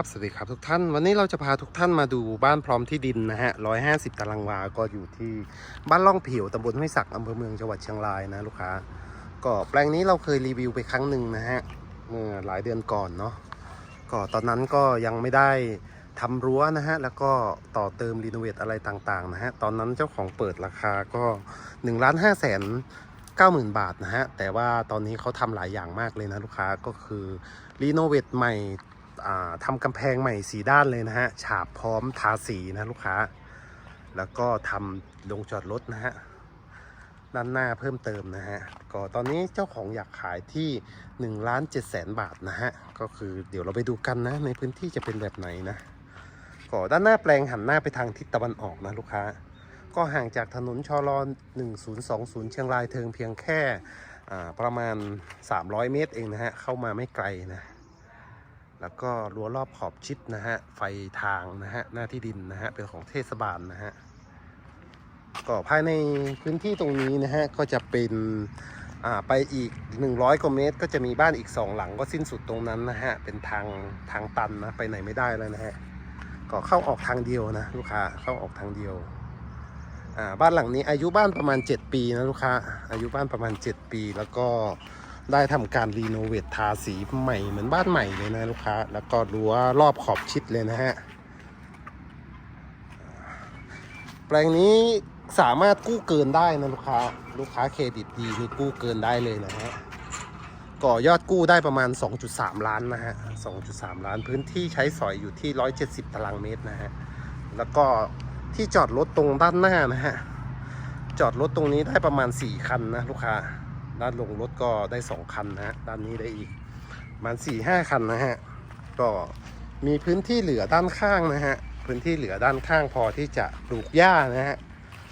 สวัสดีครับสวัสดีครับทุกท่าน วันนี้เราจะพาทุกท่านมาดูบ้านพร้อมที่ดินนะฮะ150ตารางวา ก็อยู่ที่บ้านล่องผิวตำบลห้วยศักอำเภอเมืองจังหวัดเชียงรายนะลูกค้า ก็แปลงนี้เราเคยรีวิวไปครั้งหนึ่งนะฮะ เมื่อหลายเดือนก่อนเนาะ ก็ตอนนั้นก็ยังไม่ได้ทำรั้วนะฮะ แล้วก็ต่อเติมรีโนเวทอะไรต่างๆนะฮะ ตอนนั้นเจ้าของเปิดราคาก็1ล้าน5แสน90,000 บาทนะฮะ แต่ว่าตอนนี้เขาทำหลายอย่างมากเลยนะลูกค้าก็คือรีโนเวทใหม่ ทำกำแพงใหม่สีด้านเลยนะฮะ ฉาบพร้อมทาสีนะลูกค้า แล้วก็ทำลงจอดรถนะฮะ ด้านหน้าเพิ่มเติมนะฮะ ก็ตอนนี้เจ้าของอยากขายที่1ล้าน7แสนบาทนะฮะ ก็คือเดี๋ยวเราไปดูกันนะ ในพื้นที่จะเป็นแบบไหนนะ ก็ด้านหน้าแปลงหันหน้าไปทางทิศตะวันออกนะลูกค้า ก็ห่างจากถนนชล1020 เชียงรายเทิงเพียงแค่ประมาณ 300 เมตรเองนะฮะ เข้ามาไม่ไกลนะ แล้วก็รั้วรอบขอบชิดนะฮะ ไฟทางนะฮะ หน้าที่ดินนะฮะ เป็นของเทศบาลนะฮะ ก็ภายในพื้นที่ตรงนี้นะฮะ ก็จะเป็นอ่าไปอีก 100กว่าเมตร ก็จะมีบ้านอีก2หลังก็สิ้นสุดตรงนั้นนะฮะ เป็นทางทางตันนะ ไปไหนไม่ได้แล้วนะฮะ ก็เข้าออกทางเดียวนะลูกค้า เข้าออกทางเดียวอ่าบ้านหลังนี้อายุบ้านประมาณ 7 ปีนะลูกค้า อายุบ้านประมาณ 7 ปีแล้วก็ ได้ทำการรีโนเวททาสีใหม่เหมือนบ้านใหม่เลยนะลูกค้า แล้วก็รั้วรอบขอบชิดเลยนะฮะ แปลงนี้สามารถกู้เกินได้นะลูกค้า ลูกค้าเครดิตดีนี่กู้เกินได้เลยนะฮะก่อยอดกู้ได้ประมาณ 2.3 ล้านนะฮะ 2.3 ล้านพื้นที่ใช้สอยอยู่ที่ 170 ตารางเมตรนะฮะ แล้วก็ที่จอดรถตรงด้านหน้านะฮะ จอดรถตรงนี้ได้ประมาณ 4 คันนะลูกค้า ด้านลงรถก็ได้ 2 คันนะฮะด้านนี้ได้อีกประมาณ4-5คันนะฮะก็มีพื้นที่เหลือด้านข้างนะฮะพื้นที่เหลือด้านข้างพอที่จะปลูกหญ้านะฮะ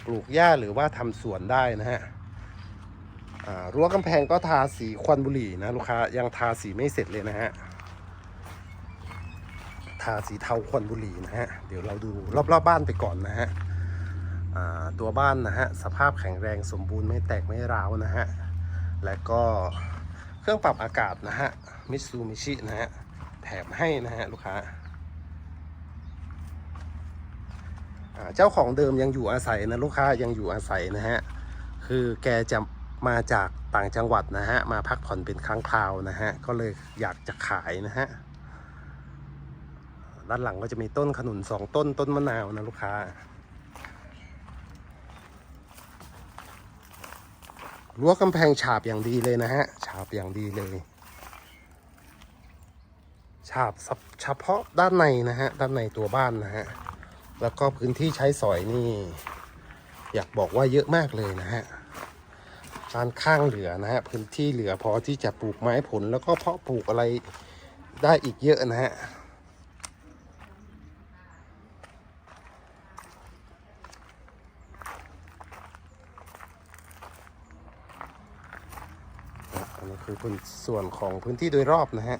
ปลูกหญ้าหรือว่าทำสวนได้นะฮะอ่ารั้วกำแพงก็ทาสีควันบุหรี่นะลูกค้ายังทาสีไม่เสร็จเลยนะฮะทาสีเทาควันบุหรี่นะฮะเดี๋ยวเราดูรอบๆบบ้านไปก่อนนะฮะอ่าตัวบ้านนะฮะสภาพแข็งแรงสมบูรณ์ไม่แตกไม่ร้าวนะฮะ และก็เครื่องปรับอากาศนะฮะมิซูมิชินะฮะแถมให้นะฮะลูกค้าอ่าเจ้าของเดิมยังอยู่อาศัยนะลูกค้ายังอยู่อาศัยนะฮะคือแกจะมาจากต่างจังหวัดนะฮะมาพักผ่อนเป็นครั้งคราวนะฮะก็เลยอยากจะขายนะฮะด้านหลังก็จะมีต้นขนุนสองต้นต้นมะนาวนะลูกค้า รั้วกำแพงฉาบอย่างดีเลยนะฮะ ฉาบอย่างดีเลย ฉาบเฉพาะด้านในนะฮะ ด้านในตัวบ้านนะฮะ แล้วก็พื้นที่ใช้สอยนี่ อยากบอกว่าเยอะมากเลยนะฮะด้านข้างเหลือนะฮะ พื้นที่เหลือพอที่จะปลูกไม้ผลแล้วก็เพาะปลูกอะไรได้อีกเยอะนะฮะ อั นี้คือเป็นส่วนของพื้นที่โดยรอบนะฮะ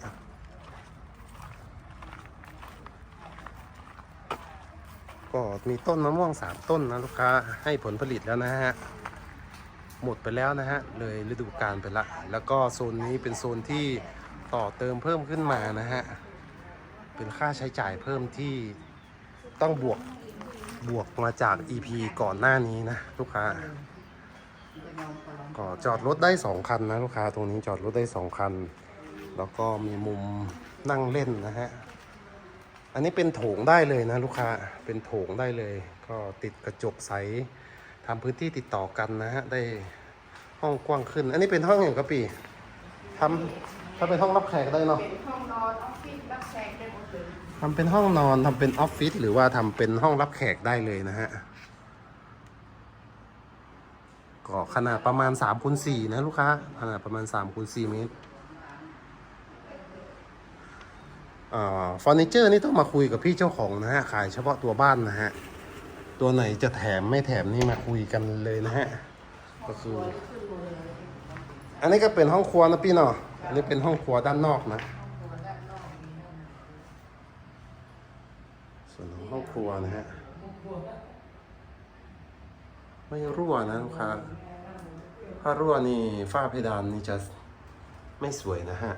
ก็มีต้นมะม่วงสามต้นนะลูกค้าให้ผลผลิตแล้วนะฮะหมดไปแล้วนะฮะเลยฤดูกาลไปละ แล้วก็โซนนี้เป็นโซนที่ต่อเติมเพิ่มขึ้นมานะฮะเป็นค่าใช้จ่ายเพิ่มที่ต้องบวกบวกมาจาก EP ก่อนหน้านี้นะลูกค้า ก็จอดรถได้สองคันนะลูกค้าตรงนี้จอดรถได้สองคัน แล้วก็มีมุมนั่งเล่นนะฮะ อันนี้เป็นโถงได้เลยนะลูกค้าเป็นโถงได้เลย ก็ติดกระจกใสทำพื้นที่ติดต่อกันนะฮะได้ห้องกว้างขึ้น อันนี้เป็นห้องอย่างกะปีทำถ้าเป็นห้องรับแขกได้เนาะห้องนอนออฟฟิศรับแขกได้หมดเลยทำเป็นห้องนอนทำเป็นออฟฟิศหรือว่าทำเป็นห้องรับแขกได้เลยนะฮะ ก็ขนาดประมาณ3คูณ4นะลูกค้า ขนาดประมาณ3คูณ4เมตรอ่าเฟอร์นิเจอร์นี่ต้องมาคุยกับพี่เจ้าของนะฮะ ขายเฉพาะตัวบ้านนะฮะ ตัวไหนจะแถมไม่แถมนี่มาคุยกันเลยนะฮะ ก็คือ อันนี้ก็เป็นห้องครัวนะพี่เนาะ อันนี้เป็นห้องครัวด้านนอกนะ ส่วนของห้องครัวนะฮะ ไม่รั่วนะลูกค้า ถ้ารั่วนี่ฝ้าเพดานนี่จะไม่สวยนะฮะ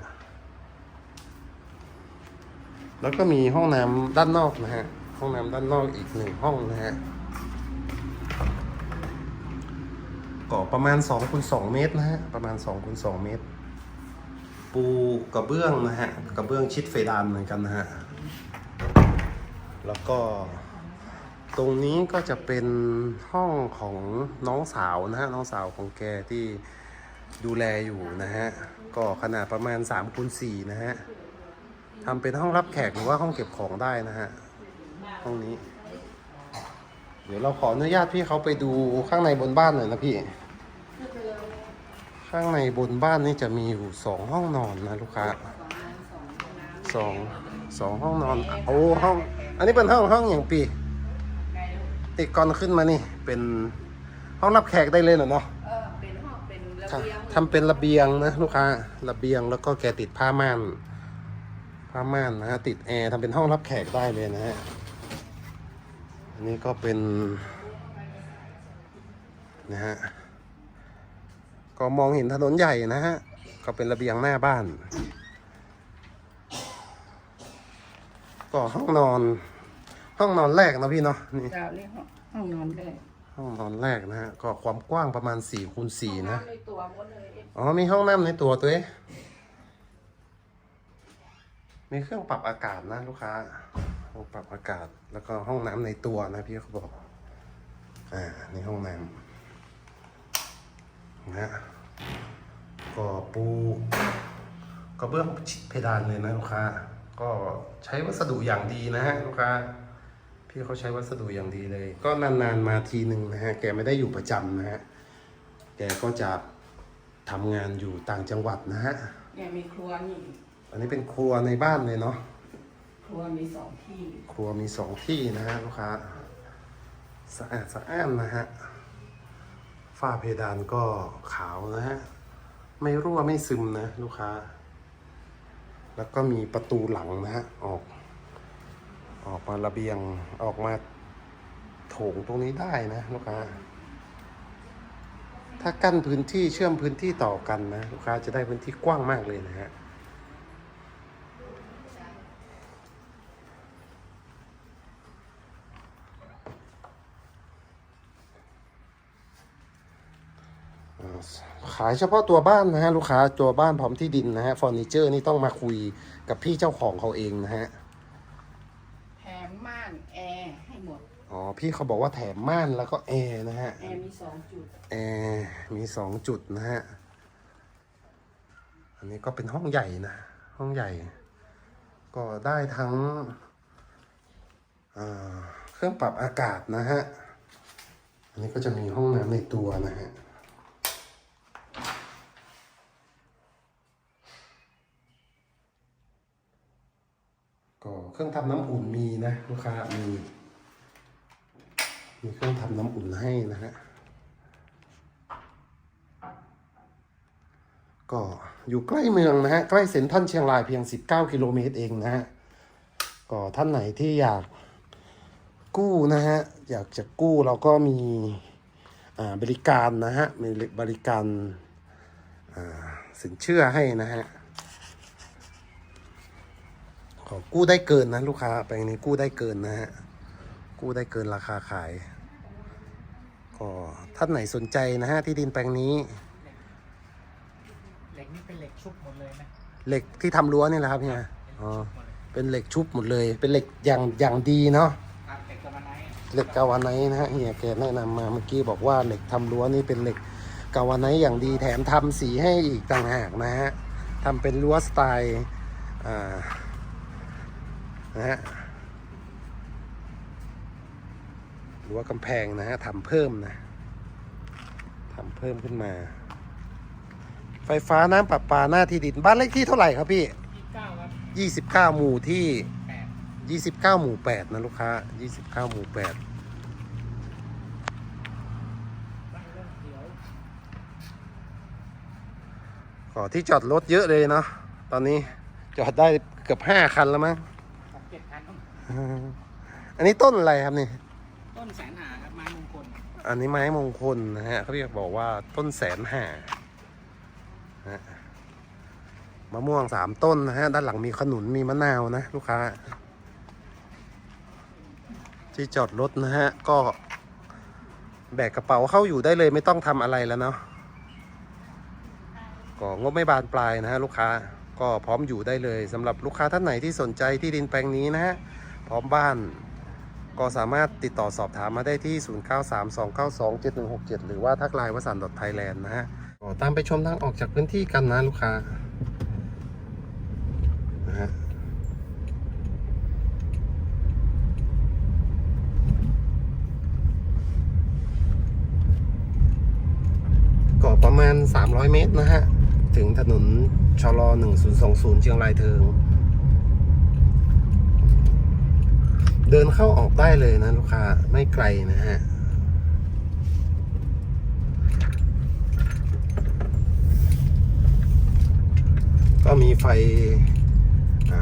แล้วก็มีห้องน้ำด้านนอกนะฮะ ห้องน้ำด้านนอกอีกหนึ่งห้องนะฮะก็ประมาณ2คูณ2เมตรนะฮะ ประมาณ2คูณ2เมตร ปูกระเบื้องนะฮะ กระเบื้องชิดเพดานเหมือนกันนะฮะ แล้วก็ ตรงนี้ก็จะเป็นห้องของน้องสาวนะฮะน้องสาวของแกที่ดูแลอยู่นะฮะก็ขนาดประมาณ3คูณ4นะฮะทำเป็นห้องรับแขกหรือว่าห้องเก็บของได้นะฮะห้องนี้ เดี๋ยวเราขออนุญาตพี่เขาไปดูข้างในบนบ้านหน่อยนะพี่ ข้างในบนบ้านนี่จะมีอยู่สองห้องนอนนะลูกค้าสองสองห้องนอนโอ้ห้อง อันนี้เป็นห้องห้องอย่างปี ติดก่อนขึ้นมานี่ เป็นห้องรับแขกได้เลยเหรอเนาะเออเป็นห้องเป็นระค่ะเบียงทำเป็นระเบียงนะลูกค้าระเบียงแล้วก็แกติดผ้าม่านผ้าม่านนะฮะติดแอร์ทำเป็นห้องรับแขกได้เลยนะฮะอันนี้ก็เป็นนะฮะก็มองเห็นถนนใหญ่นะฮะก็เป็นระเบียงหน้าบ้าน ก็ห้องนอน ห้องนอนแรกนะพี่เนาะนี่เจ้านี่ห้องห้องนอนได้ห้องนอนแรกนะฮะก็ความกว้างประมาณ4คูณ4นะในตัวหมดเลยอ๋อมีห้องน้ำในตัวตัวเองมีเครื่องปรับอากาศนะลูกค้าห้องปรับอากาศแล้วก็ห้องน้ำในตัวนะพี่เขาบอกอ่านี่ห้องน้ำนะฮะก็ปูกระเบื้องชิดเพดานเลยนะลูกค้าก็ใช้วัสดุอย่างดีนะฮะลูกค้า พี่เขาใช้วัสดุอย่างดีเลย ก็นานๆมาทีหนึ่งนะฮะ แกไม่ได้อยู่ประจำนะฮะ แกก็จะทำงานอยู่ต่างจังหวัดนะฮะ เนี่ยมีครัวนี่อันนี้เป็นครัวในบ้านเลยเนาะ ครัวมีสองที่ครัวมีสองที่นะฮะลูกค้า สะอาดสะอ้านนะฮะ ฝ้าเพดานก็ขาวนะฮะ ไม่รั่วไม่ซึมนะ ลูกค้า แล้วก็มีประตูหลังนะฮะออก ออกมาระเบียงออกมาโถงตรงนี้ได้นะลูกค้า ถ้ากั้นพื้นที่เชื่อมพื้นที่ต่อกันนะลูกค้าจะได้พื้นที่กว้างมากเลยนะฮะขายเฉพาะตัวบ้านนะฮะ ลูกค้าตัวบ้านพร้อมที่ดินนะฮะเฟอร์นิเจอร์นี่ต้องมาคุยกับพี่เจ้าของเขาเองนะฮะ แถมม่านแอร์ให้หมด อ๋อ พี่เขาบอกว่าแถมม่านแล้วก็แอร์นะฮะ แอร์มีสองจุด แอร์มีสองจุดนะฮะ อันนี้ก็เป็นห้องใหญ่นะ ห้องใหญ่ ก็ได้ทั้งอ่าเครื่องปรับอากาศนะฮะ อันนี้ก็จะมีห้องน้ำในตัวนะฮะก็เครื่องทำน้ำอุ่นมีนะลูกค้ามี มีเครื่องทำน้ำอุ่นให้นะฮะ ก็อยู่ใกล้เมืองนะฮะ ใกล้เซ็นทรัลเชียงรายเพียง 19 กิโลเมตรเองนะฮะ ก็ท่านไหนที่อยากกู้นะฮะ อยากจะกู้เราก็มีบริการนะฮะ มีบริการสินเชื่อให้นะฮะก็กู้ได้เกินนะลูกค้าแปลงนี้กู้ได้เกินนะฮะ กู้ได้เกินราคาขาย ก็ท่านไหนสนใจนะฮะที่ดินแปลงนี้เหล็กนี่เป็นเหล็กชุบหมดเลยนะเหล็กที่ทำรั้วนี่แหละครับเฮียอ๋อเป็นเหล็กชุบหมดเลยเป็นเหล็กชุบหมดเลย เป็นเหล็กอย่างอย่างดีเนาะครับเหล็กกระมันไนท์เหล็กกาวาไนท์นะฮะเฮียแกแนะนำมาเมื่อกี้บอกว่าเหล็กทำรั้วนี่เป็นเหล็กกาวาไนท์อย่างดีแถมทำสีให้อีกต่างหากนะฮะทำเป็นรั้วสไตล์อ่านะฮะ รั้วกำแพงนะฮะทำเพิ่มนะทำเพิ่มขึ้นมา ไฟฟ้าน้ำประปาหน้าที่ดินบ้านเลขที่เท่าไหร่ครับพี่ยี่สิบเก้าครับยี่สิบเก้าหมู่ที่แปดยี่สิบเก้าหมู่แปดนะลูกค้ายี่สิบเก้าหมู่แปดบ้านเรื่องเขียวขอที่จอดรถเยอะเลยเนาะตอนนี้จอดได้เกือบห้าคันแล้วมั้งหกเจ็ดพันอันนี้ต้นอะไรครับนี่ ต้นแสนหาครับไม้มงคลอันนี้ไม้มงคลนะฮะเขาเรียกบอกว่าต้นแสนห่าฮะมะม่วงสามต้นนะฮะด้านหลังมีขนุนมีมะนาวนะลูกค้า ที่จอดรถนะฮะก็แบกกระเป๋าเข้าอยู่ได้เลยไม่ต้องทำอะไรแล้วเนาะก็งบไม่บานปลายนะฮะลูกค้าก็พร้อมอยู่ได้เลยสำหรับลูกค้าท่านไหนที่สนใจที่ดินแปลงนี้นะฮะพร้อมบ้าน ก็สามารถติดต่อสอบถามมาได้ที่ 0932927167 หรือว่าทักไลน์วสันต์ .thailand นะฮะก็ตามไปชมทางออกจากพื้นที่กันนะลูกค้านะฮะก็ประมาณ 300 เมตรนะฮะ ถึงถนนชลอ1020 เชียงรายเทิง เดินเข้าออกได้เลยนะลูกค้าไม่ไกลนะฮะก็มีไฟ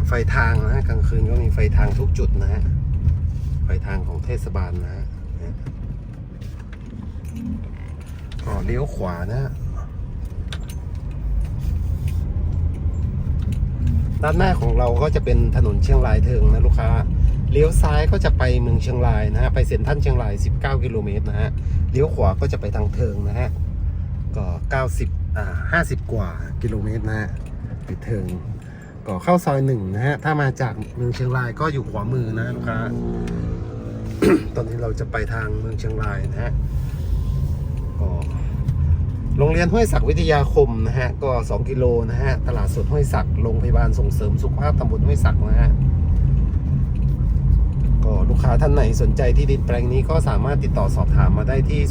ไฟทางนะฮะกลางคืนก็มีไฟทางทุกจุดนะฮะไฟทางของเทศบาลนะฮะก็เลี้ยวขวานะฮะด้านหน้าของเราก็จะเป็นถนนเชียงรายเทิงนะลูกค้า เลี้ยวซ้ายก็จะไปเมืองเชียงรายนะฮะ ไปเซ็นทรัลเชียงราย 19 กิโลเมตรนะฮะ เลี้ยวขวาก็จะไปทางเทิงนะฮะ ก็ 90 อ่า 50 กว่ากิโลเมตรนะฮะ ไปเทิง ก็เข้าซอยหนึ่งนะฮะ ถ้ามาจากเมืองเชียงรายก็อยู่ขวามือนะลูกค้า ตอนนี้เราจะไปทางเมืองเชียงรายนะฮะ ก็โรงเรียนห้วยศักวิทยาคมนะฮะ ก็ 2 กิโลนะฮะ ตลาดสดห้วยศักโรงพยาบาลส่งเสริมสุขภาพตำบลห้วยศักนะฮะ กค้าท่านไหนสนใจที่ดินแปลงนี้ก็สามารถติดต่อสอบถามมาได้ที่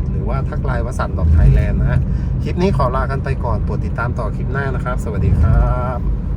0932927167 หรือว่าทักไลน์วสันต์ไทยแลนด์นะฮะ คลิปนี้ขอลากันไปก่อนโปรดติดตามต่อคลิปหน้านะครับ สวัสดีครับ